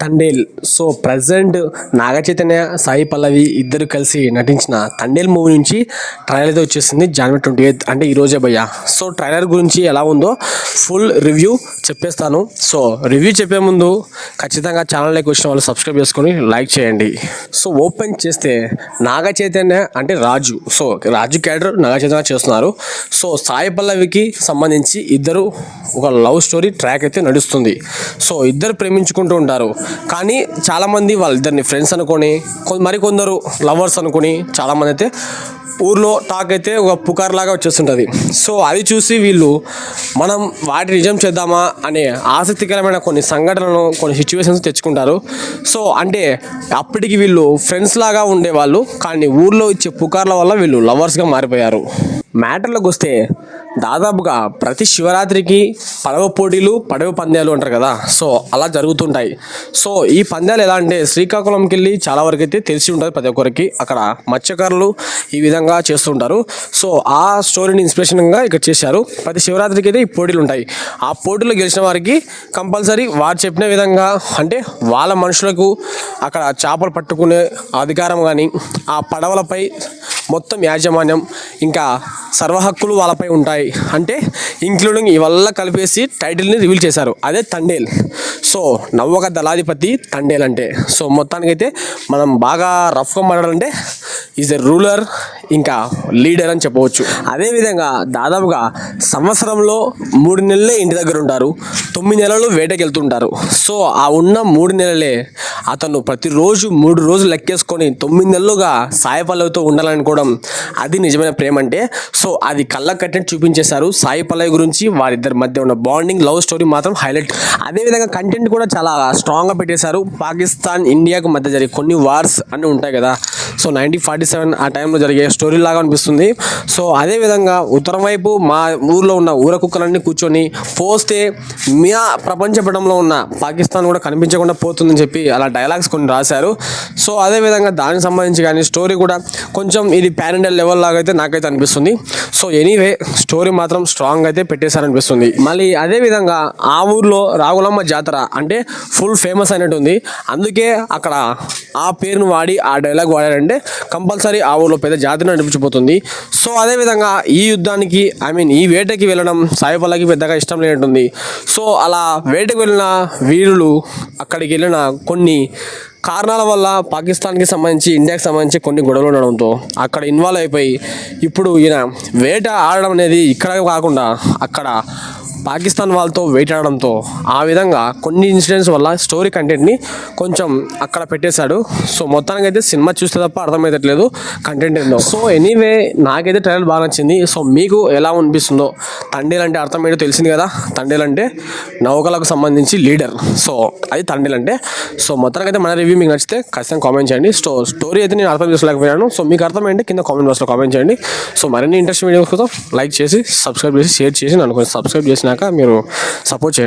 Thandel. So present Naga Chaitanya Sai Pallavi ఇద్దరు కలిసి నటించిన తండేల్ మూవీ నుంచి ట్రైలర్ అయితే వచ్చేసింది జనవరి ట్వంటీ ఎయిత్ అంటే ఈ రోజే భయ్య. సో ట్రైలర్ గురించి ఎలా ఉందో ఫుల్ రివ్యూ చెప్పేస్తాను. సో రివ్యూ చెప్పే ముందు ఖచ్చితంగా ఛానల్లోకి వచ్చిన వాళ్ళు సబ్స్క్రైబ్ చేసుకొని లైక్ చేయండి. సో ఓపెన్ చేస్తే నాగ చైతన్య అంటే రాజు. సో రాజు క్యారెక్టర్ నాగ చైతన్య చేస్తున్నారు. సో సాయి పల్లవికి సంబంధించి ఇద్దరు ఒక లవ్ స్టోరీ ట్రాక్ అయితే నడుస్తుంది. సో ఇద్దరు ప్రేమించుకుంటూ ఉంటారు. కానీ చాలామంది వాళ్ళిద్దరిని ఫ్రెండ్స్ అనుకొని మరికొందరు లవర్స్ అనుకొని చాలామంది అయితే ఊర్లో టాక్ అయితే ఒక పుకార్ లాగా వచ్చేస్తుంటుంది. సో అది చూసి వీళ్ళు మనం వాటి నిజం చేద్దామా అనే ఆసక్తికరమైన కొన్ని సంఘటనలను కొన్ని సిచ్యువేషన్స్ తెచ్చుకుంటారు. సో అంటే అప్పటికి వీళ్ళు ఫ్రెండ్స్ లాగా ఉండేవాళ్ళు కానీ ఊర్లో ఇచ్చే పుకార్ల వల్ల వీళ్ళు లవర్స్గా మారిపోయారు. మ్యాటర్లోకి వస్తే దాదాపుగా ప్రతి శివరాత్రికి పడవ పోటీలు పడవ పందాలు అంటారు కదా. సో అలా జరుగుతుంటాయి. సో ఈ పందాలు ఎలా అంటే శ్రీకాకుళంకి వెళ్ళి చాలా వరకు అయితే తెలిసి ఉంటుంది ప్రతి ఒక్కరికి. అక్కడ మత్స్యకారులు ఈ విధంగా చేస్తుంటారు సో ఆ స్టోరీని ఇన్స్పిరేషన్గా ఇక్కడ చేశారు. ప్రతి శివరాత్రికి అయితే ఈ పోటీలు ఉంటాయి. ఆ పోటీలో గెలిచిన వారికి కంపల్సరీ వారు చెప్పిన విధంగా అంటే వాళ్ళ మనుషులకు అక్కడ చేపలు పట్టుకునే అధికారం కానీ ఆ పడవలపై మొత్తం యాజమాన్యం ఇంకా సర్వహక్కులు వాళ్ళపై ఉంటాయి. అంటే ఇంక్లూడింగ్ ఇవల్ల కలిపేసి టైటిల్ని రివీల్ చేశారు. అదే తండేల్. సో నవ్వక దళాధిపతి తండేల్ అంటే. సో మొత్తానికైతే మనం బాగా రఫ్గా మాట్లాడాలంటే ఈజ్ ఎ రూలర్ ఇంకా లీడర్ అని చెప్పవచ్చు. అదేవిధంగా దాదాపుగా సంవత్సరంలో మూడు నెలలే ఇంటి దగ్గర ఉంటారు. తొమ్మిది నెలలు వేటకి వెళ్తుంటారు. సో ఆ ఉన్న మూడు నెలలే అతను ప్రతిరోజు మూడు రోజులు లెక్కేసుకొని తొమ్మిది నెలలుగా సాయి పల్లవితో ఉండాలనుకోవడం అది నిజమైన ప్రేమ అంటే. సో అది కళ్ళ కట్టినట్టు చూపించేశారు. సాయి పల్లవి గురించి వారిద్దరి మధ్య ఉన్న బాండింగ్ లవ్ స్టోరీ మాత్రం హైలైట్. అదేవిధంగా కంటెంట్ కూడా చాలా స్ట్రాంగ్గా పెట్టేశారు. పాకిస్తాన్ ఇండియాకు మధ్య జరిగే కొన్ని వార్స్ అన్నీ ఉంటాయి కదా. సో నైన్టీన్ ఫార్టీ సెవెన్ ఆ టైంలో జరిగే స్టోరీ లాగా అనిపిస్తుంది. సో అదేవిధంగా ఉత్తరం వైపు మా ఊర్లో ఉన్న ఊర కుక్కలన్నీ కూర్చొని పోస్తే మియా ప్రపంచ పటంలో ఉన్న పాకిస్తాన్ కూడా కనిపించకుండా పోతుందని చెప్పి అలా డైలాగ్స్ కొన్ని రాశారు. సో అదేవిధంగా దానికి సంబంధించి కానీ స్టోరీ కూడా కొంచెం ఇది పాన్ ఇండియా లెవెల్ లాగా అయితే నాకైతే అనిపిస్తుంది. సో ఎనీవే స్టోరీ మాత్రం స్ట్రాంగ్ అయితే పెట్టేశారనిపిస్తుంది. మళ్ళీ అదేవిధంగా ఆ ఊర్లో రాగులమ్మ జాతర అంటే ఫుల్ ఫేమస్ అయినట్టుంది. అందుకే అక్కడ ఆ పేరును వాడి ఆ డైలాగ్ వాడారంటే కంపల్సరీ ఆ ఊర్లో పెద్ద జాతర నడిపించిపోతుంది సో అదేవిధంగా ఈ యుద్ధానికి ఐ మీన్ ఈ వేటకి వెళ్ళడం సాయిపల్లకి పెద్దగా ఇష్టం లేనట్టుంది. సో అలా వేటకు వెళ్ళిన వీరులు అక్కడికి వెళ్ళిన కొన్ని కారణాల వల్ల పాకిస్తాన్కి సంబంధించి ఇండియాకి సంబంధించి కొన్ని గొడవలు ఉండడంతో అక్కడ ఇన్వాల్వ్ అయిపోయి ఇప్పుడు ఈయన వేట ఆడడం అనేది ఇక్కడ కాకుండా అక్కడ పాకిస్తాన్ వాళ్ళతో వెయిట్ ఆడడంతో ఆ విధంగా కొన్ని ఇన్సిడెంట్స్ వల్ల స్టోరీ కంటెంట్ని కొంచెం అక్కడ పెట్టేశాడు. సో మొత్తానికి అయితే సినిమా చూస్తే తప్ప అర్థమయ్యట్లేదు కంటెంట్ ఏందో. సో ఎనీవే నాకైతే ట్రైలర్ బాగా నచ్చింది. సో మీకు ఎలా అనిపిస్తుందో తండేలంటే అర్థం ఏంటో తెలిసింది కదా? తండేలంటే నౌకలకు సంబంధించి లీడర్. సో అది తండేలంటే. సో మొత్తానికి అయితే మన రివ్యూ మీకు నచ్చితే ఖచ్చితంగా కామెంట్ చేయండి. సో స్టోరీ అయితే నేను అర్థం చేసుకోలేకపోయాను. సో మీకు అర్థమైంది కింద కామెంట్ బాక్స్లో కామెంట్ చేయండి. సో మరిన్ని ఇంట్రెస్ట్ వీడియోస్ కోసం లైక్ చేసి సబ్స్క్రైబ్ చేసి షేర్ చేసి నన్ను కొంచెం సబ్స్క్రైబ్ వచ్చినాక మీరు సపోర్ట్ చేయండి.